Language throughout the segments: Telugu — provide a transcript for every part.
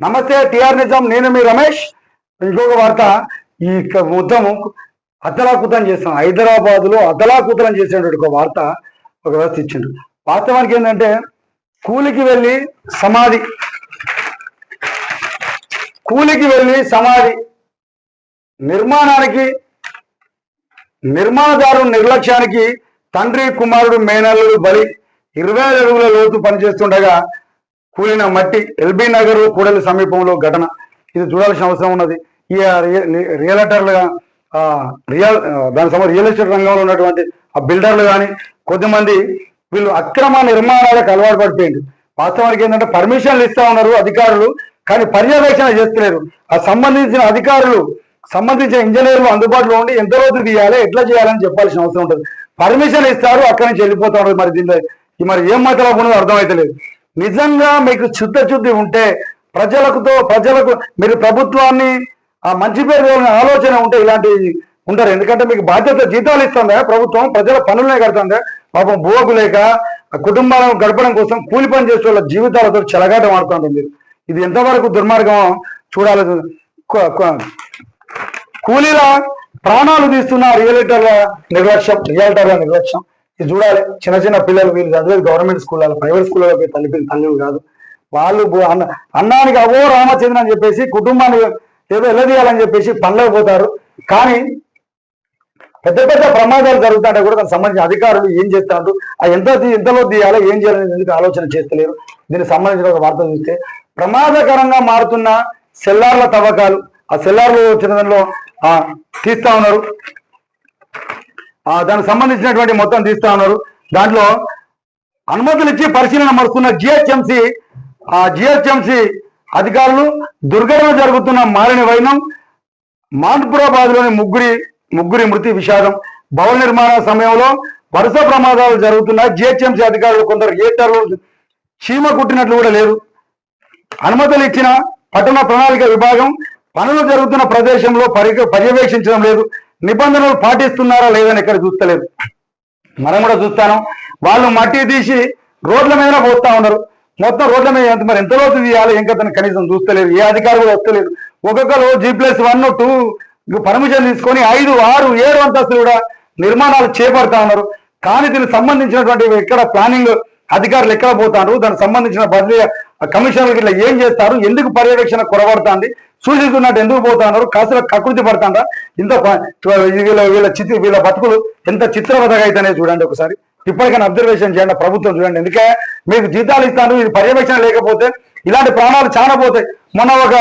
నమస్తే టిఆర్ నిజాం. నేను మీ రమేష్. ఇంకొక వార్త ఈ క- మొత్తం చేస్తాను హైదరాబాద్లో అతలాకుతలం చేసేటువంటి ఒక వార్త ఒక వ్యవస్థ ఇచ్చిండు. వాస్తవానికి ఏంటంటే కూలికి వెళ్ళి సమాధి. కూలికి వెళ్ళి సమాధి. నిర్మాణానికి నిర్మాణదారు నిర్లక్ష్యానికి తండ్రి కుమారుడు మేనల్లుడు బలి ఇరవై అడుగుల లోతు పనిచేస్తుండగా కూలిన మట్టి ఎల్బీ నగర్ కూడలి సమీపంలో ఘటన. ఇది చూడాల్సిన అవసరం ఉన్నది. ఈ రి- రియల్ దాని సమయం రియల్ ఎస్టేట్ రంగంలో ఉన్నటువంటి ఆ బిల్డర్లు కానీ కొద్దిమంది వీళ్ళు అక్రమ నిర్మాణాలకు అలవాటు పడిపోయింది వాస్తవానికి ఏంటంటే పర్మిషన్లు ఇస్తా ఉన్నారు అధికారులు కానీ పర్యవేక్షణ చేస్తలేరు ఆ సంబంధించిన అధికారులు సంబంధించిన ఇంజనీర్లు అందుబాటులో ఉండి ఎంత రోజు తీయాలి ఎట్లా చేయాలని చెప్పాల్సిన అవసరం ఉంటుంది. పర్మిషన్ ఇస్తారు అక్కడి నుంచి వెళ్ళిపోతా మరి దీనిలో మరి ఏం మతలబు ఉన్నదో అర్థమైతలేదు. నిజంగా మీకు చిత్తశుద్ధి ఉంటే ప్రజలకుతో ప్రజలకు మీరు ప్రభుత్వాన్ని ఆ మంచి పేరు ఆలోచన ఉంటే ఇలాంటి ఉంటారు. ఎందుకంటే మీకు బాధ్యత జీతాలు ఇస్తుందా ప్రభుత్వం? ప్రజల పనులనే కడుతుందా? పాపం బువకు లేక ఆ కుటుంబాలను గడపడం కోసం కూలి పని చేసే వాళ్ళ జీవితాలతో చెలగాట మీరు. ఇది ఎంతవరకు దుర్మార్గం చూడాలి. కూలీల ప్రాణాలు తీస్తున్న రియల్టర్ల నిర్లక్ష్యం రియల్టర్ల నిర్లక్ష్యం. ఇది చూడాలి. చిన్న చిన్న పిల్లలు వీళ్ళు చదివేది గవర్నమెంట్ స్కూళ్ళలో ప్రైవేట్ స్కూళ్ళలో పోయి తల్లి తల్లివి కాదు. వాళ్ళు అన్న అన్నానికి అవో రామచంద్ర అని చెప్పేసి కుటుంబాన్ని ఏదో ఎల్లదీయాలని చెప్పేసి పనులకు పోతారు. కానీ పెద్ద పెద్ద ప్రమాదాలు జరుగుతుంటే కూడా దానికి సంబంధించిన అధికారులు ఏం చేస్తారు? ఆ ఎంత ఎంతలో తీయాలో ఏం చేయాలని ఎందుకు ఆలోచన చేస్తలేరు? దీనికి సంబంధించిన ఒక వార్త చూస్తే ప్రమాదకరంగా మారుతున్న సెల్లార్ల తవ్వకాలు ఆ సెల్లార్లు వచ్చిన ఆ, తీస్తా ఉన్నారు. దానికి సంబంధించినటువంటి మొత్తం తీస్తా ఉన్నారు. దాంట్లో అనుమతులు ఇచ్చి పరిశీలన మరుస్తున్న జిహెచ్ఎంసి ఆ జిహెచ్ఎంసి అధికారులు దుర్ఘటన జరుగుతున్న మారిన వైనం మాన్పురాబాద్లోని ముగ్గురి ముగ్గురి మృతి విషాదం. భవన నిర్మాణ సమయంలో వరుస ప్రమాదాలు జరుగుతున్న జిహెచ్ఎంసీ అధికారులు కొందరు ఏటర్లు చీమ కుట్టినట్లు కూడా లేరు. అనుమతులు ఇచ్చిన పట్టణ ప్రణాళిక విభాగం పనులు జరుగుతున్న ప్రదేశంలో పర్యవేక్షించడం లేదు. నిబంధనలు పాటిస్తున్నారా లేదని ఇక్కడ చూస్తలేదు. మనం కూడా చూస్తాను. వాళ్ళు మట్టి తీసి రోడ్ల మీద పోతా ఉన్నారు. మొత్తం రోడ్ల మీద ఎంత మరి ఎంత లోతు తీయాలి? ఇంకా అతను కనీసం చూస్తలేదు. ఏ అధికారి కూడా వస్తలేదు. ఒక్కొక్కరు G plus one two permission తీసుకొని ఐదు ఆరు ఏడు అంతస్తులు కూడా నిర్మాణాలు చేపడతా ఉన్నారు. కానీ దీనికి సంబంధించినటువంటి ఇక్కడ ప్లానింగ్ అధికారులు ఎక్కడ పోతారు? దానికి సంబంధించిన బదిలీ కమిషనర్లు ఇట్లా ఏం చేస్తారు? ఎందుకు పర్యవేక్షణ కొరబడుతుంది? సూచిస్తున్నట్టు ఎందుకు పోతున్నారు? కాసిన కకృతి పడుతుందా? ఇంత వీళ్ళ వీళ్ళ చిత్ర వీళ్ళ బతుకులు ఎంత చిత్రవదగా అయితేనే చూడండి ఒకసారి. ఇప్పటికైనా అబ్జర్వేషన్ చేయండి ప్రభుత్వం చూడండి. ఎందుకే? మీకు జీతాలు ఇస్తాను ఇది పర్యవేక్షణ లేకపోతే ఇలాంటి ప్రాణాలు చాలా పోతాయి. మొన్న ఒక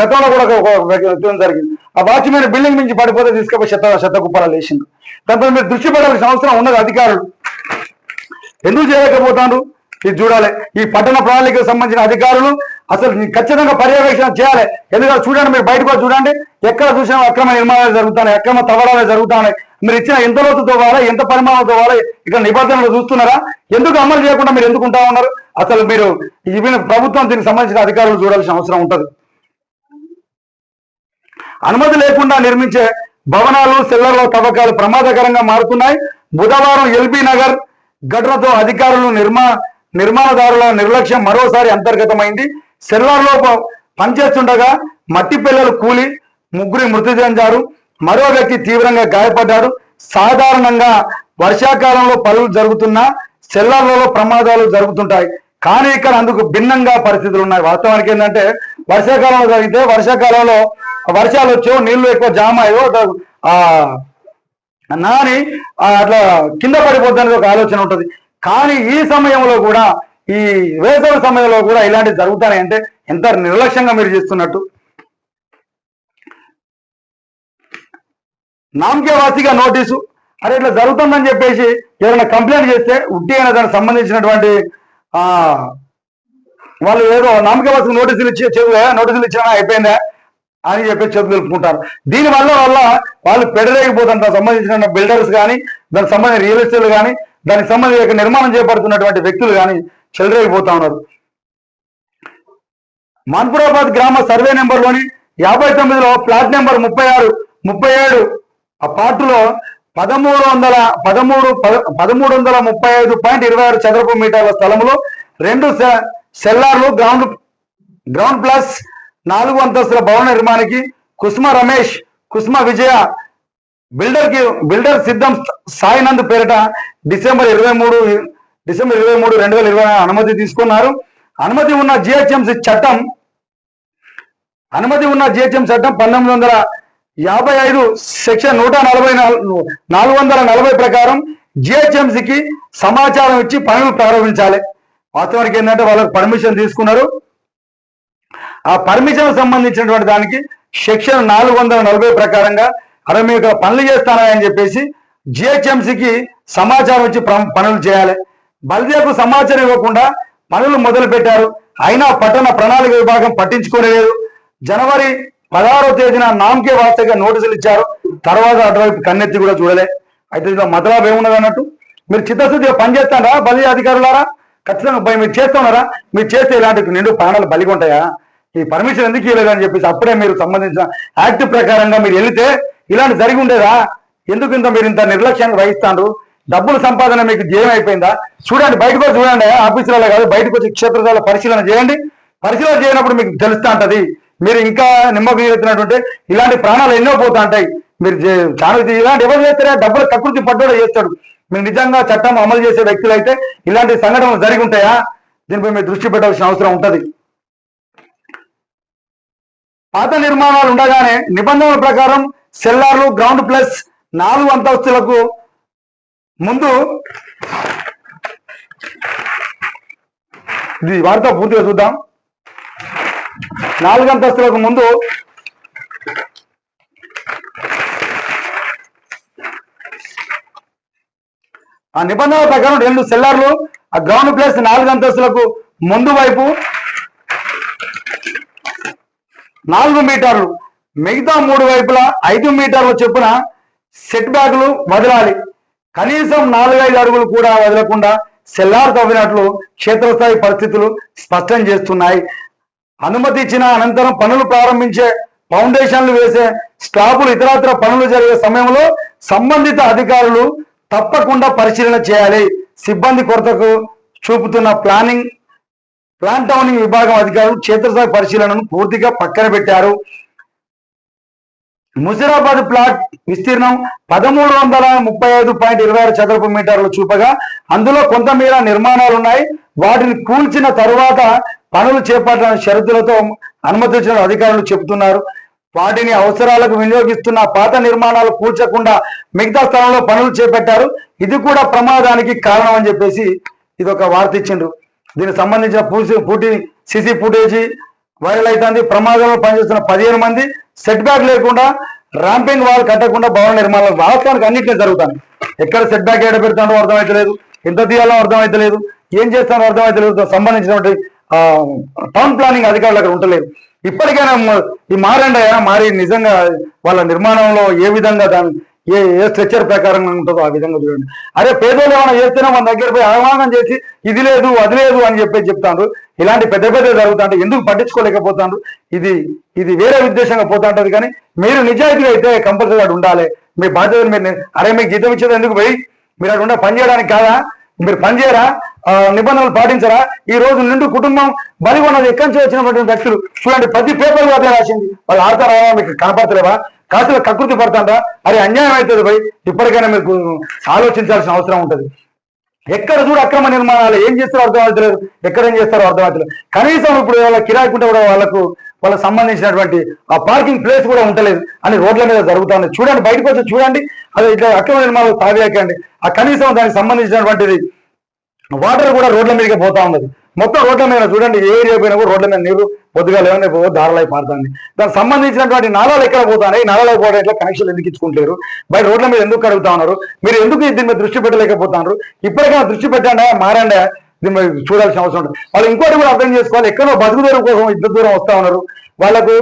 గతంలో కూడా ఒక జరిగింది. ఆ వాచ్మెన్ బిల్డింగ్ నుంచి పడిపోతే తీసుకుపోయి శత చెత్త కుప్పలు లేచింది దాంట్లో మీరు దృష్టి పెట్టాల్సిన అవసరం ఉన్నది అధికారులు. ఎందుకు చేయలేకపోతున్నారు ఇది చూడాలి. ఈ పట్టణ ప్రణాళికకు సంబంధించిన అధికారులు అసలు ఖచ్చితంగా పర్యవేక్షణ చేయాలి. ఎందుకంటే చూడండి మీరు బయటకు చూడండి ఎక్కడ చూసినా అక్రమ నిర్మాణాలు జరుగుతున్నాయి అక్రమ తవరాలు జరుగుతున్నాయి. మీరు ఇచ్చిన ఎంత లోతు తవ్వాలి ఎంత పరిమాణం తవ్వాలి ఇక్కడ నిబంధనలు చూస్తున్నారా? ఎందుకు అమలు చేయకుండా మీరు ఎందుకు ఉంటా ఉన్నారు? అసలు మీరు ఇవి ప్రభుత్వం దీనికి సంబంధించిన అధికారులు చూడాల్సిన అవసరం ఉంటుంది. అనుమతి లేకుండా నిర్మించే భవనాలు సెల్లర్ల తవ్వకాలు ప్రమాదకరంగా మారుతున్నాయి. బుధవారం ఎల్బీ నగర్ ఘటనతో అధికారులు నిర్మా నిర్మాణదారుల నిర్లక్ష్యం మరోసారి అంతర్గతమైంది. సెల్లార్లో పనిచేస్తుండగా మట్టి పిల్లలు కూలి ముగ్గురి మృతి చెందారు. మరో వ్యక్తి తీవ్రంగా గాయపడ్డారు సాధారణంగా వర్షాకాలంలో పనులు జరుగుతున్నా సెల్లార్లలో ప్రమాదాలు జరుగుతుంటాయి. కానీ ఇక్కడ అందుకు భిన్నంగా పరిస్థితులు ఉన్నాయి. వాస్తవానికి ఏంటంటే వర్షాకాలంలో జరిగితే వర్షాకాలంలో వర్షాలు వచ్చో నీళ్ళు ఎక్కువ జామ అయ్యో ఆ నాని అట్లా కింద పడిపోద్దని ఒక ఆలోచన ఉంటుంది. కానీ ఈ సమయంలో కూడా ఈ వేసవి సమయంలో కూడా ఇలాంటివి జరుగుతాయి అంటే ఎంత నిర్లక్ష్యంగా మీరు చేస్తున్నట్టు. నామకేవాసిగా నోటీసు అరే ఇట్లా జరుగుతుందని చెప్పేసి ఎవరైనా కంప్లైంట్ చేస్తే ఉట్టి అయినా దానికి సంబంధించినటువంటి వాళ్ళు ఏదో నామకేవాసికి నోటీసులు ఇచ్చి చదువు నోటీసులు ఇచ్చినా అయిపోయిందా? అని చెప్పి చదువు తెలుపుకుంటారు దీని వల్ల వల్ల వాళ్ళు పెడరేగిపోతారు దానికి సంబంధించిన బిల్డర్స్ కానీ దానికి సంబంధించిన రియల్ ఎస్టేట్లు కానీ దానికి సంబంధించి నిర్మాణం చేపడుతున్నటువంటి వ్యక్తులు కానీ చెలరేగిపోతా ఉన్నారు. మన్పురాబాద్ గ్రామ సర్వే నెంబర్లోని యాభై తొమ్మిదిలో ప్లాట్ నెంబర్ ముప్పై ఆరు ముప్పై ఏడు ఆ పార్టులో పదమూడు వందల పదమూడు పద- పదమూడు వందల ముప్పై ఐదు పాయింట్ ఇరవై ఆరు చదరపు మీటర్ల స్థలంలో రెండు సె- సెల్లార్లు గ్రౌండ్ గ్రౌండ్ ప్లస్ నాలుగు అంతస్తుల భవన నిర్మాణానికి కుసుమ రమేష్ కుసుమ విజయ బిల్డర్కి బిల్డర్ సిద్ధం సాయినంద్ పేరిట డిసెంబర్ ఇరవై మూడు డిసెంబర్ ఇరవై మూడు రెండు వేల ఇరవై అనుమతి తీసుకున్నారు. అనుమతి ఉన్న జిహెచ్ఎంసి చట్టం అనుమతి ఉన్న జిహెచ్ఎం చట్టం పంతొమ్మిది వందల యాభై ఐదు సెక్షన్ నూట నలభై నాలుగు నాలుగు వందల నలభై ప్రకారం జిహెచ్ఎంసికి సమాచారం ఇచ్చి పనులు ప్రారంభించాలి. వాస్తవానికి ఏంటంటే వాళ్ళకి పర్మిషన్ తీసుకున్నారు. ఆ పర్మిషన్ సంబంధించినటువంటి దానికి సెక్షన్ నాలుగు వందల నలభై ప్రకారంగా అరే మీకు పనులు చేస్తానని చెప్పేసి జిహెచ్ఎంసికి సమాచారం ఇచ్చి పనులు చేయాలి. బల్దేకు సమాచారం ఇవ్వకుండా పనులు మొదలు పెట్టారు అయినా పట్టణ ప్రణాళిక విభాగం పట్టించుకోలేదు. జనవరి పదహారవ తేదీన నామకే వార్తగా నోటీసులు ఇచ్చారు. తర్వాత అటువైపు కన్నెత్తి కూడా చూడలే. అయితే ఇందులో మతలాభ ఏమున్నది అన్నట్టు? మీరు చిత్తశుద్ధిగా పనిచేస్తారా బలి అధికారులారా? ఖచ్చితంగా మీరు చేస్తున్నారా మీరు చేస్తే ఇలాంటి నిండు ప్రాణాలు బలిగా ఉంటాయా ఈ పర్మిషన్ ఎందుకు ఇవ్వలేదు అని చెప్పేసి అప్పుడే మీరు సంబంధించిన యాక్ట్ ప్రకారంగా మీరు వెళితే ఇలాంటి జరిగి ఉండేదా? ఎందుకు ఇంత మీరు ఇంత నిర్లక్ష్యంగా వహిస్తాను డబ్బులు సంపాదన మీకు జయం అయిపోయిందా? చూడండి బయటకు వచ్చి చూడండి ఆఫీసులలో కాదు బయటకు వచ్చి క్షేత్రాల పరిశీలన చేయండి. పరిశీలన చేయనప్పుడు మీకు తెలుస్తా ఉంటది. మీరు ఇంకా నిమ్మకం ఎత్తినటువంటి ఇలాంటి ప్రాణాలు ఎన్నో పోతా ఉంటాయి. మీరు చే- చాలా ఇలాంటి ఎవరు చేస్తారా? డబ్బులు ప్రకృతి పడ్డోడే చేస్తాడు. మీరు నిజంగా చట్టం అమలు చేసే వ్యక్తులు అయితే ఇలాంటి సంఘటనలు జరిగి ఉంటాయా? దీనిపై మీరు దృష్టి పెట్టాల్సిన అవసరం ఉంటది. పాత నిర్మాణాలు ఉండగానే నిబంధనల ప్రకారం సెల్లార్లు గ్రౌండ్ ప్లస్ నాలుగు అంతస్తులకు ముందు ఇది వార్త పూర్తిగా చూద్దాం. నాలుగు అంతస్తులకు ముందు ఆ నిబంధనల ప్రకారం రెండు సెల్లార్లు ఆ గ్రౌండ్ ప్లస్ నాలుగు అంతస్తులకు ముందు వైపు నాలుగు మీటర్లు. మిగతా మూడు వైపులా ఐదు మీటర్ల చొప్పున సెట్ బ్యాక్లు వదలాలి. కనీసం నాలుగైదు అడుగులు కూడా వదలకుండా సెల్లార్ తవ్వినట్లు క్షేత్రస్థాయి పరిస్థితులు స్పష్టం చేస్తున్నాయి. అనుమతి ఇచ్చిన అనంతరం పనులు ప్రారంభించే ఫౌండేషన్లు వేసే స్టాపులు ఇతరత్ర పనులు జరిగే సమయంలో సంబంధిత అధికారులు తప్పకుండా పరిశీలన చేయాలి. సిబ్బంది కొరతకు చూపుతున్న ప్లానింగ్ ప్లాన్ టౌనింగ్ విభాగం అధికారులు క్షేత్రస్థాయి పరిశీలనను పూర్తిగా పక్కన పెట్టారు. ముసిరాబాద్ ప్లాట్ విస్తీర్ణం పదమూడు వందల ముప్పై ఐదు పాయింట్ ఇరవై ఆరు చదరపు మీటర్లు చూపగా అందులో కొంతమేర నిర్మాణాలు ఉన్నాయి వాటిని కూల్చిన తరువాత పనులు చేపట్టిన షరతులతో అనుమతించిన అధికారులు చెబుతున్నారు. వాటిని అవసరాలకు వినియోగిస్తున్న పాత నిర్మాణాలు కూల్చకుండా మిగతా స్థలంలో పనులు చేపట్టారు. ఇది కూడా ప్రమాదానికి కారణం అని చెప్పేసి ఇది ఒక వార్త ఇచ్చిండ్రు. దీనికి సంబంధించిన పూసి పూటి సిసి ఫుటేజీ వైరల్ అవుతుంది ప్రమాదంలో పనిచేస్తున్న పదిహేను మంది. సెట్ బ్యాక్ లేకుండా ర్యాంపింగ్ వాల్ కట్టకుండా భవన నిర్మాణాలు వాస్తవానికి అన్నింటినీ జరుగుతాను ఎక్కడ సెట్ బ్యాక్ ఎక్కడ పెడతాడో అర్థమవుతలేదు ఎంత తీయాలో అర్థమైతలేదు. ఏం చేస్తానో అర్థమైతలేదు. సంబంధించినటువంటి టౌన్ ప్లానింగ్ అధికారులు అక్కడ ఉండలేదు. ఇప్పటికైనా ఈ మారండి మారి నిజంగా వాళ్ళ నిర్మాణంలో ఏ విధంగా దాని ఏ ఏ స్ట్రక్చర్ ప్రకారంగా ఉంటుందో ఆ విధంగా చూడండి. అరే పేదోళ్ళు ఏమైనా చేస్తేనే మన దగ్గర పోయి అవమానం చేసి ఇది లేదు అది లేదు అని చెప్పి చెప్తాను ఇలాంటి పెద్ద పెద్ద జరుగుతుంటే ఎందుకు పట్టించుకోలేకపోతాను ఇది ఇది వేరే ఉద్దేశంగా పోతుంటది కానీ మీరు నిజాయితీగా అయితే కంపల్సరీ అటు ఉండాలి. మీ బాధ్యతలు మీరు అరే మీకు జీతం ఇచ్చేది ఎందుకు పోయి? మీరు అటు ఉండే పని చేయడానికి కాదా? మీరు పనిచేయరా ఆ, నిబంధనలు పాటించరా? ఈ రోజు నిండు కుటుంబం బలి ఉన్నది ఎక్కడి నుంచి వచ్చినటువంటి వ్యక్తులు? చూడండి ప్రతి పేపర్ వాళ్ళు రాసింది. వాళ్ళు ఆడతారా? మీకు కనపడతలేవా? కాసులు కకృతి పడతాడా అరే అన్యాయం అవుతుంది భయ్. ఇప్పటికైనా మీకు ఆలోచించాల్సిన అవసరం ఉంటుంది. ఎక్కడ చూడు అక్రమ నిర్మాణాలు ఏం చేస్తారో అర్థమవుతలేదు ఎక్కడ ఏం చేస్తారో అర్థమవుతలేదు కనీసం ఇప్పుడు వాళ్ళ కిరాయికుంటే కూడా వాళ్ళకు వాళ్ళకి సంబంధించినటువంటి ఆ పార్కింగ్ ప్లేస్ కూడా ఉండలేదు. అని రోడ్ల మీద జరుగుతుంది. చూడండి బయటకు వచ్చి చూడండి. అది ఇట్లా అక్రమ నిర్మాణాలు తావేకండి ఆ కనీసం దానికి సంబంధించినటువంటిది వాటర్ కూడా రోడ్ల మీదకి పోతా ఉన్నది. మొత్తం రోడ్ల మీద చూడండి. ఏ ఏరియా పోయినా కూడా రోడ్ల మీద నీరు పొద్దుగా లేవనే పో దారలై పారుతుంది దానికి సంబంధించినటువంటి నాళాలు ఎక్కడ పోతాయి నాళాలకు పోవడం ఎట్లా? కనెక్షన్లు ఎందుకు ఇచ్చుకుంటారు బయట రోడ్ల మీద ఎందుకు కడుగుతా ఉన్నారు? మీరు ఎందుకు దీని మీద దృష్టి పెట్టలేకపోతున్నారు? ఇప్పటికైనా దృష్టి పెట్టండి మారండి దీన్ని చూడాల్సిన అవసరం ఉంటుంది. వాళ్ళు ఇంకోటి కూడా అర్థం చేసుకోవాలి. ఎక్కడో బతుకు దూరం కోసం ఇంత దూరం వస్తా ఉన్నారు. వాళ్ళకు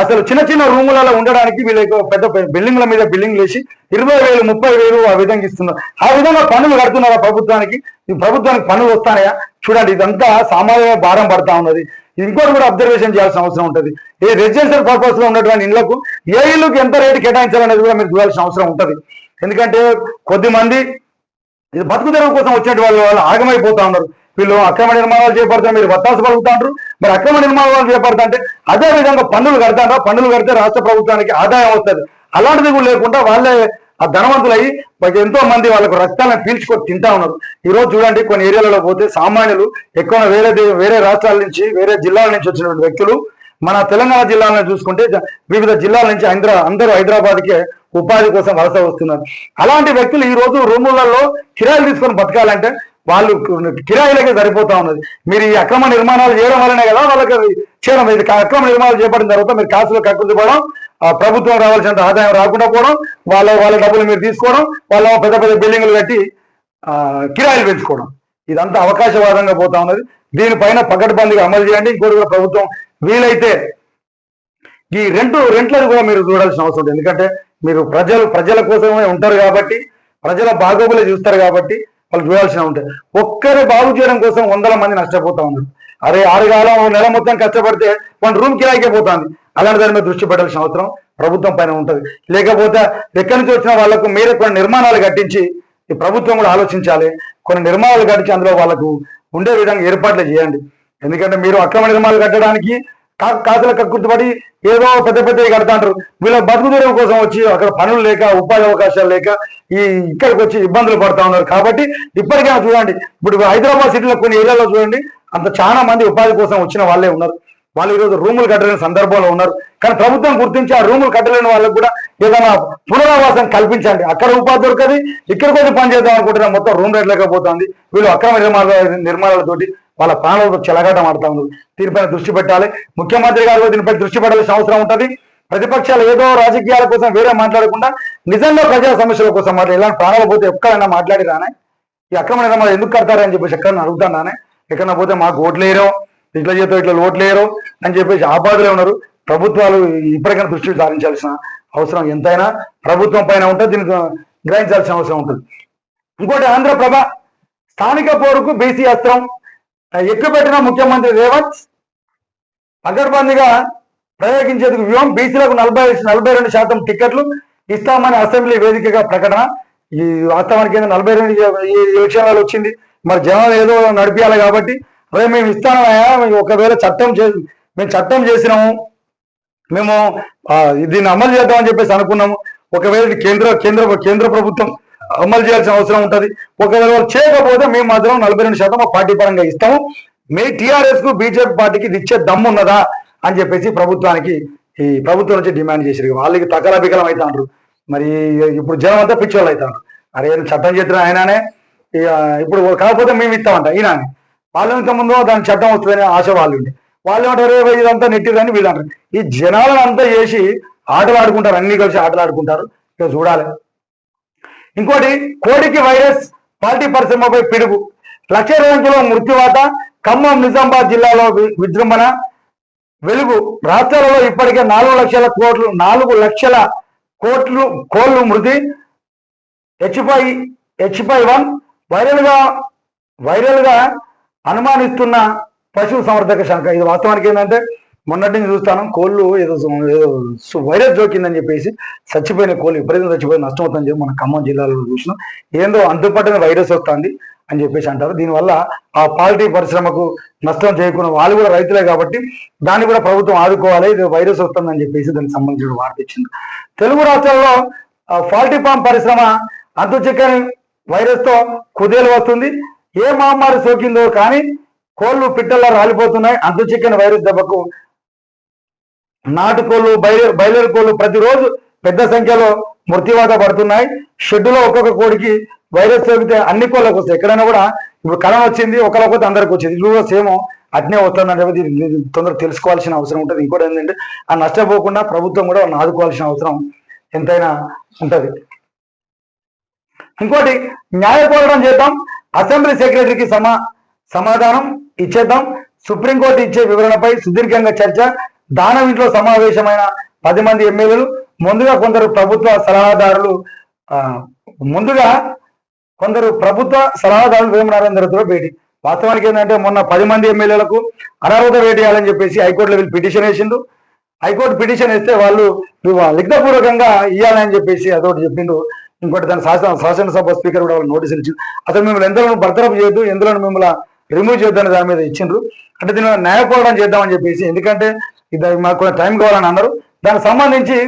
అసలు చిన్న చిన్న రూములలో ఉండడానికి వీళ్ళకి పెద్ద బిల్డింగ్ల మీద బిల్డింగ్ వేసి ఇరవై వేలు ముప్పై వేలు ఆ విధంగా ఇస్తున్నారు. ఆ విధంగా పన్నులు కడుతున్నారా ప్రభుత్వానికి? ప్రభుత్వానికి పన్నులు వస్తాయా చూడండి ఇదంతా సామాన్య భారం పడతా ఉన్నది. ఇంకోటి కూడా అబ్జర్వేషన్ చేయాల్సిన అవసరం ఉంటుంది. ఈ రెసిడెన్షియల్ పర్పస్లో ఉన్నటువంటి ఇళ్ళకు ఏ ఇల్లుకి ఎంత రేటు కేటాయించాలనేది కూడా మీరు చూడాల్సిన అవసరం ఉంటుంది. ఎందుకంటే కొద్ది మంది ఇది బతుకు తెరువు కోసం వచ్చినట్టు వాళ్ళు వాళ్ళు ఆగమైపోతా ఉన్నారు. వీళ్ళు అక్రమ నిర్మాణాలు చేపడతారు మీరు వత్తాసు పలుకుతాంటారు మరి అక్రమ నిర్మాణాలు చేపడతా అంటే అదే విధంగా పన్నులు కడతారా? పన్నులు కడితే రాష్ట్ర ప్రభుత్వానికి ఆదాయం వస్తుంది. అలాంటిది కూడా లేకుండా వాళ్ళే ఆ ధనవంతులయ్యి ఎంతో మంది వాళ్ళకు రక్తాలను పీల్చుకొని తింటా ఉన్నారు. ఈ రోజు చూడండి కొన్ని ఏరియాలలో పోతే సామాన్యులు ఎక్కువ వేరే దే- వేరే రాష్ట్రాల నుంచి వేరే జిల్లాల నుంచి వచ్చినటువంటి వ్యక్తులు మన తెలంగాణ జిల్లాలను చూసుకుంటే వివిధ జిల్లాల నుంచి హైదరా అందరూ హైదరాబాద్కే ఉపాధి కోసం వలస వస్తున్నారు. అలాంటి వ్యక్తులు ఈ రోజు రూములలో కిరాయిలు తీసుకొని బతకాలంటే వాళ్ళు కిరాయిలకే సరిపోతా ఉన్నది. మీరు ఈ అక్రమ నిర్మాణాలు చేయడం వల్లనే కదా వాళ్ళకి చేయడం. ఇది అక్రమ నిర్మాణాలు చేపట్టిన తర్వాత మీరు కాసులు కక్కుపోవడం ఆ ప్రభుత్వం రావాల్సినంత ఆదాయం రాకుండా పోవడం వాళ్ళ వాళ్ళ డబ్బులు మీరు తీసుకోవడం వాళ్ళ పెద్ద పెద్ద బిల్డింగ్లు కట్టి కిరాయిలు పెంచుకోవడం. ఇదంతా అవకాశవాదంగా పోతా ఉన్నది. దీనిపైన పకడ్బందీగా అమలు చేయండి. ఇంకోటి కూడా ప్రభుత్వం వీలైతే ఈ రెంటు రెంట్లను కూడా మీరు చూడాల్సిన అవసరం ఉంది. ఎందుకంటే మీరు ప్రజలు ప్రజల కోసమే ఉంటారు కాబట్టి ప్రజల బాగోగులు చూస్తారు కాబట్టి వాళ్ళు చూడాల్సిన ఉంటాయి ఒక్కరే బాగు చేయడం కోసం వందల మంది నష్టపోతా ఉన్నారు. అరే ఆరుగాలం నెల మొత్తం కష్టపడితే వన్ రూమ్ కిరాయికే పోతుంది. అలాంటి దాని మీద దృష్టి పెట్టాల్సిన అవసరం ప్రభుత్వం పైన ఉంటుంది. లేకపోతే ఎక్కడి నుంచి వచ్చిన వాళ్ళకు మీరే కొన్ని నిర్మాణాలు కట్టించి ఈ ప్రభుత్వం కూడా ఆలోచించాలి. కొన్ని నిర్మాణాలు కట్టించి అందులో వాళ్ళకు ఉండే విధంగా ఏర్పాట్లు చేయండి. ఎందుకంటే మీరు అక్రమ నిర్మాణాలు కట్టడానికి కా- కాసుల కక్కుర్తిపడి ఏదో పెద్ద పెద్దవి కడతాంటారు వీళ్ళ బతుకు దూరం కోసం వచ్చి అక్కడ పనులు లేక ఉపాధి అవకాశాలు లేక ఈ ఇక్కడికి వచ్చి ఇబ్బందులు పడతా ఉన్నారు. కాబట్టి ఇప్పటికైనా చూడండి. ఇప్పుడు హైదరాబాద్ సిటీలో కొన్ని ఏరియాలో చూడండి. అంత చాలా మంది ఉపాధి కోసం వచ్చిన వాళ్ళే ఉన్నారు. వాళ్ళు ఈరోజు రూములు కట్టలేని సందర్భంలో ఉన్నారు. కానీ ప్రభుత్వం గుర్తించి ఆ రూములు కట్టలేని వాళ్ళకు కూడా ఏదైనా పునరావాసం కల్పించండి. అక్కడ ఉపాధి దొరకది. ఇక్కడికి వచ్చి పని చేద్దాం అనుకుంటున్నా మొత్తం రూమ్ రేట్ లేకపోతుంది వీళ్ళు అక్రమ నిర్మాణ నిర్మాణాలతోటి వాళ్ళ ప్రాణాలతో చెలగాటం ఆడుతా ఉన్నారు. దీనిపైన దృష్టి పెట్టాలి. ముఖ్యమంత్రి గారు దీనిపై దృష్టి పెట్టాల్సిన అవసరం ఉంటుంది. ప్రతిపక్షాలు ఏదో రాజకీయాల కోసం వేరే మాట్లాడకుండా నిజంగా ప్రజా సమస్యల కోసం మాట్లాడి ఇలాంటి ప్రాణాలు పోతే ఎక్కడైనా మాట్లాడి రానే ఈ అక్రమ నిర్మాణాలు ఎందుకు కడతారని చెప్పేసి ఎక్కడన్నా అడుగుతాను నానే ఎక్కడన్నా పోతే మాకు ఓట్లు వేయరు ఇట్లా చేతో ఇట్లా ఓట్లు వేయరు అని చెప్పేసి ఆపాదులే ఉన్నారు. ప్రభుత్వాలు ఇప్పటికైనా దృష్టి సారించాల్సిన అవసరం ఎంతైనా ప్రభుత్వం పైన ఉంటే దీన్ని గ్రహించాల్సిన అవసరం ఉంటుంది. ఇంకోటి ఆంధ్రప్రభ స్థానిక పోరుకు బీసీ అస్త్రం. ఎక్కుపెట్టిన ముఖ్యమంత్రి రేవంత్ పకడ్బందీగా ప్రయోగించేందుకు వ్యూహం బీసీలకు నలభై నలభై రెండు శాతం టికెట్లు ఇస్తామని అసెంబ్లీ వేదికగా ప్రకటన. ఈ వాస్తవానికి నలభై రెండు ఈ ఎలక్షన్లలో వచ్చింది. మరి జనాలు ఏదో నడిపించాలి కాబట్టి అదే మేము ఇస్తామయ్యా ఒకవేళ చట్టం చే మేము చట్టం చేసినాము. మేము దీన్ని అమలు చేద్దామని చెప్పేసి అనుకున్నాము. ఒకవేళ కేంద్ర కేంద్ర కేంద్ర ప్రభుత్వం అమలు చేయాల్సిన అవసరం ఉంటుంది. ఒకవేళ వాళ్ళు చేయకపోతే మేము మాత్రం నలభై రెండు శాతం పార్టీ పరంగా ఇస్తాము. మీ టిఆర్ఎస్కు బీజేపీ పార్టీకి ఇది ఇచ్చే దమ్ము ఉన్నదా అని చెప్పేసి ప్రభుత్వానికి ఈ ప్రభుత్వం నుంచి డిమాండ్ చేశారు. వాళ్ళకి తకలబికలం అవుతాండ్రు మరి ఇప్పుడు జనం అంతా పిచ్చోళ్ళు అవుతారు అరే చట్టం చేసిన ఆయననే? ఇక ఇప్పుడు కాకపోతే మేము ఇస్తామంట ఈయన వాళ్ళు ఇంత ముందు దాని చట్టం వస్తుందని ఆశ వాళ్ళు ఉండే. వాళ్ళు ఏమంటారు ఇదంతా నెట్టిరని వీళ్ళు అంటారు. ఈ జనాలను అంతా చేసి ఆటలు ఆడుకుంటారు. అన్ని కలిసి ఆటలు ఆడుకుంటారు. ఇక చూడాలి. ఇంకోటి కోడికి వైరస్ పార్టీ పరిశ్రమపై పిడుగు. లక్ష ర్యాంకులో మృత్యువాత ఖమ్మం నిజామాబాద్ జిల్లాలో విజృంభణ వెలుగు. రాష్ట్రాలలో ఇప్పటికే నాలుగు లక్షల కోట్లు నాలుగు లక్షల కోట్లు కోళ్ళు మృతి. H five H five one వైరల్గా వైరల్గా అనుమానిస్తున్న పశు సంవర్ధక శాఖ. ఇది వాస్తవానికి ఏంటంటే మొన్నటి నుంచి చూస్తాను కోళ్ళు ఏదో ఏదో వైరస్ జోకిందని చెప్పేసి చచ్చిపోయిన కోళ్ళు విపరీతం చచ్చిపోయిన నష్టం అవుతుందని చెప్పి మన ఖమ్మం జిల్లాలో చూసినాం. ఏందో అంతుపట్టిన వైరస్ వస్తుంది అని చెప్పేసి అంటారు. దీనివల్ల ఆ పాలిటీ పరిశ్రమకు నష్టం చేయకుండా వాళ్ళు కూడా రైతులే కాబట్టి దాన్ని కూడా ప్రభుత్వం ఆదుకోవాలి ఇది వైరస్ వస్తుందని చెప్పేసి దానికి సంబంధించిన వార్త ఇచ్చింది. తెలుగు రాష్ట్రాల్లో పాలిటీ పామ్ పరిశ్రమ అంతు చిక్కని వైరస్తో కుదేలు వస్తుంది. ఏ మహమ్మారి సోకిందో కానీ కోళ్ళు పిట్టల్లా రాలిపోతున్నాయి. అంతు చిక్కని వైరస్ దెబ్బకు నాటుకోళ్ళు బయలు బయలేరు కోళ్ళు ప్రతిరోజు పెద్ద సంఖ్యలో మృత్యువాత పడుతున్నాయి. షెడ్డులో ఒక్కొక్క కోడికి వైరస్ సోకితే అన్ని కోళ్ళకు వస్తాయి. ఎక్కడైనా కూడా ఇప్పుడు కరోనా వచ్చింది ఒకరికి అందరికి వచ్చింది. ఇది కూడా సేమో అట్నే వస్తుందని చెప్పి తొందరగా తెలుసుకోవాల్సిన అవసరం ఉంటుంది. ఇంకోటి ఏంటంటే ఆ నష్టపోకుండా ప్రభుత్వం కూడా వాళ్ళని ఆదుకోవాల్సిన అవసరం ఎంతైనా ఉంటది. ఇంకోటి న్యాయ పోరాటం చేద్దాం. అసెంబ్లీ సెక్రటరీకి సమా సమాధానం ఇచ్చేద్దాం. సుప్రీంకోర్టు ఇచ్చే వివరణపై సుదీర్ఘంగా చర్చ. దానం ఇంట్లో సమావేశమైన పది మంది ఎమ్మెల్యేలు ముందుగా కొందరు ప్రభుత్వ సలహాదారులు ముందుగా కొందరు ప్రభుత్వ సలహాదారులు వేమనారాయణ భేటీ. వాస్తవానికి ఏంటంటే మొన్న పది మంది ఎమ్మెల్యేలకు అనర్హత వేటేయాలని చెప్పేసి హైకోర్టులో వీళ్ళు పిటిషన్ వేసిండు. హైకోర్టు పిటిషన్ ఇస్తే వాళ్ళు లిఖితపూర్వకంగా ఇవ్వాలని చెప్పేసి అదొకటి చెప్పిండు. ఇంకోటి దాని శాసన శాసనసభ స్పీకర్ కూడా వాళ్ళు నోటీసులు ఇచ్చింది అసలు మిమ్మల్ని ఎందులో బర్తరఫ్ చేయొద్దు ఎందులో మిమ్మల్ని రిమూవ్ చేద్దాం దాని మీద ఇచ్చిండ్రు. అంటే దీని న్యాయపోవడం చేద్దామని చెప్పేసి ఎందుకంటే ఇది మాకు కొంచెం టైం కావాలని అన్నారు దానికి సంబంధించి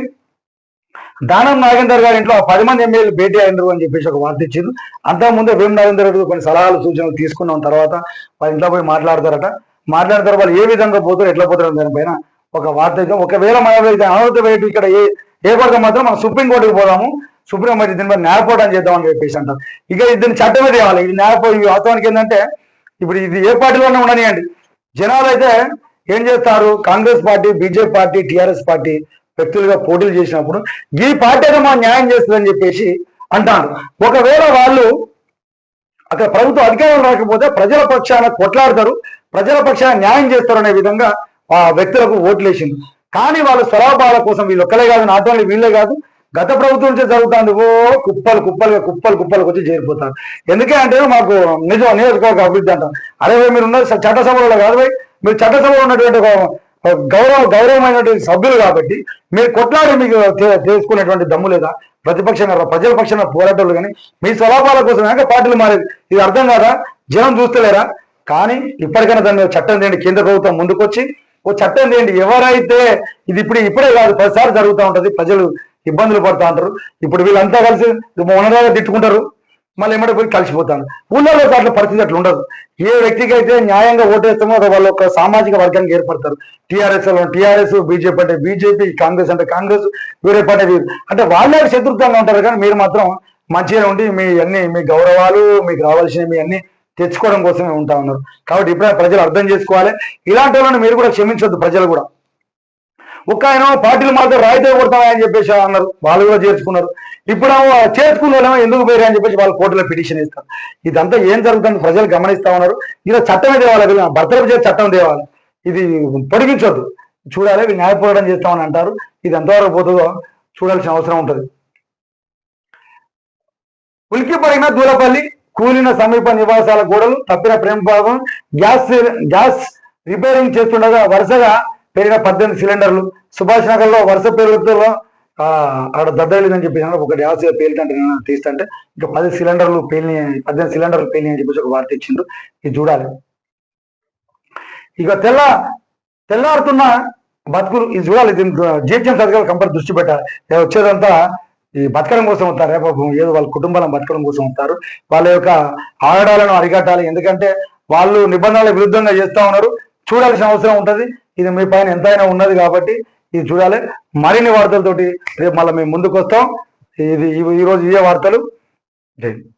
దానం నాగేందర్ గారి ఇంట్లో ఆ పది మంది ఎమ్మెల్యేలు భేటీ అయినరు అని చెప్పేసి ఒక వార్త ఇచ్చింది అంతకుముందే వేం నాగేందర్ రెడ్డి కొన్ని సలహాలు సూచనలు తీసుకున్నాం తర్వాత వాళ్ళ ఇంట్లో పోయి మాట్లాడతారట. మాట్లాడతారు వాళ్ళు ఏ విధంగా పోతారు ఎట్లా పోతారు దానిపైన ఒక వార్త ఇద్దాం. ఒకవేళ మన అనవత వేటు ఇక్కడ ఏ ఏ పడక మాత్రం మనం సుప్రీంకోర్టుకి పోదాము. సుప్రీం కోర్టు దీని మీద న్యాయపోవడం చేద్దామని చెప్పేసి అంటారు. ఇక దీన్ని చట్టమే తేవాలి ఇది న్యాయపో ఈ వాస్తవానికి ఏంటంటే ఇప్పుడు ఇది ఏ పార్టీలోనే ఉండనియండి. జనాలు అయితే ఏం చేస్తారు? Congress party BJP party TRS party వ్యక్తులుగా పోటీలు చేసినప్పుడు ఈ పార్టీ మా న్యాయం చేస్తుందని చెప్పేసి అంటారు. ఒకవేళ వాళ్ళు అక్కడ ప్రభుత్వ అధికారం రాకపోతే ప్రజల పక్షాన కొట్లాడతారు ప్రజల పక్షాన న్యాయం చేస్తారు అనే విధంగా ఆ వ్యక్తులకు ఓట్లు వేసింది కానీ వాళ్ళ స్వలాభాల కోసం వీళ్ళు ఒక్కలే కాదు నాట్ ఓన్లీ వీళ్ళే కాదు గత ప్రభుత్వం నుంచే జరుగుతుంది. ఓ కుప్పలు కుప్పలుగా కుప్పలు కుప్పలకు వచ్చి చేరిపోతారు. ఎందుకే అంటే మాకు నిజం నియోజకవర్గ అభివృద్ధి అంటారు. అదే మీరు ఉన్నారు చట్టసభలో కాదు మీరు చట్టసభలో ఉన్నటువంటి గౌరవ గౌరవమైనటువంటి సభ్యులు కాబట్టి మీరు కొట్లాడి మీకు చేసుకునేటువంటి దమ్ము లేదా? ప్రతిపక్షంగా ప్రజల పక్షంగా పోరాటాలు కానీ మీ స్వలాభాల కోసం కనుక పార్టీలు మారేది ఇది అర్థం కాదా? జనం చూస్తలేరా? కానీ ఇప్పటికైనా దాని చట్టం తేండి కేంద్ర ప్రభుత్వం ముందుకొచ్చి ఓ చట్టం తేండి ఎవరైతే ఇది ఇప్పుడు ఇప్పుడే కాదు పదిసార్లు జరుగుతూ ఉంటుంది. ప్రజలు ఇబ్బందులు పడుతూ ఉంటారు. ఇప్పుడు వీళ్ళంతా కలిసి మొన్నలాగా తిట్టుకుంటారు. మళ్ళీ ఏమంటే పోయి కలిసిపోతాను ఊళ్ళో అట్లా పరిస్థితి అట్లా ఉండదు. ఏ వ్యక్తికి అయితే న్యాయంగా ఓటేస్తామో అది వాళ్ళ ఒక సామాజిక వర్గానికి ఏర్పడతారు. టీఆర్ఎస్ టీఆర్ఎస్ బీజేపీ అంటే బీజేపీ కాంగ్రెస్ అంటే కాంగ్రెస్ వేరే పార్టీ వీరు అంటే వాళ్ళే శత్రుత్వంగా ఉంటారు కానీ మీరు మాత్రం మంచిగా ఉండి మీ అన్ని మీ గౌరవాలు మీకు రావాల్సిన మీ అన్ని తెచ్చుకోవడం కోసమే ఉంటా ఉన్నారు. కాబట్టి ఇప్పుడే ప్రజలు అర్థం చేసుకోవాలి. ఇలాంటి వాళ్ళని మీరు కూడా క్షమించొద్దు ప్రజలు కూడా. ఒక్క ఆయన పార్టీలు మాత్రం రాయితే కొడతామని చెప్పేసి అన్నారు. వాళ్ళు కూడా చేర్చుకున్నారు. ఇప్పుడు చేర్చుకున్న ఎందుకు పోయారు అని చెప్పేసి వాళ్ళు కోర్టులో పిటిషన్ ఇస్తారు. ఇదంతా ఏం జరుగుతుంది ప్రజలు గమనిస్తా ఉన్నారు. ఇలా చట్టమే తేవాలి వీళ్ళు భర్తలకు చేసి చట్టం తేవాలి. ఇది పొడిగించొద్దు. చూడాలి వీళ్ళు న్యాయ పోరాటం చేస్తామని అంటారు. ఇది ఎంతవరకు పోతుందో చూడాల్సిన అవసరం ఉంటుంది. ఉలికిపడిన దూలపల్లి కూలిన సమీప నివాసాల గోడలు తప్పిన ప్రేమ భాగం గ్యాస్ గ్యాస్ రిపేరింగ్ చేస్తుండగా వరుసగా పెరిగిన పద్దెనిమిది సిలిండర్లు. సుభాష్ నగర్లో వరుస పేరుతో ఆడ దద్దలేదని చెప్పేసి ఒక గ్యాస్ పేలిటంటే తీస్తుంటే ఇంకా పది సిలిండర్లు పేలిని పద్దెనిమిది సిలిండర్లు పేలి అని చెప్పేసి ఒక వార్త ఇచ్చిండ్రు ఇది చూడాలి. ఇక తెల్ల తెల్లారుతున్న బతుకులు ఇది చూడాలి. దీని జిహెచ్ఎం అధికారులు కంపల్సరీ దృష్టి పెట్టాలి. వచ్చేదంతా ఈ బతకడం కోసం వస్తారు. రేపు ఏదో వాళ్ళ కుటుంబాలను బతకడం కోసం వస్తారు. వాళ్ళ యొక్క ఆగడాలను అరికట్టాలి. ఎందుకంటే వాళ్ళు నిబంధనలకు విరుద్ధంగా చేస్తా ఉన్నారు. చూడాల్సిన అవసరం ఉంటుంది. ఇది మీ పైన ఎంతైనా ఉన్నది కాబట్టి ఇది చూడాలి. మరిన్ని వార్తలతోటి రేపు మళ్ళీ మేము ముందుకు వస్తాం ఇది ఈ- ఈ ఇవే వార్తలు. జై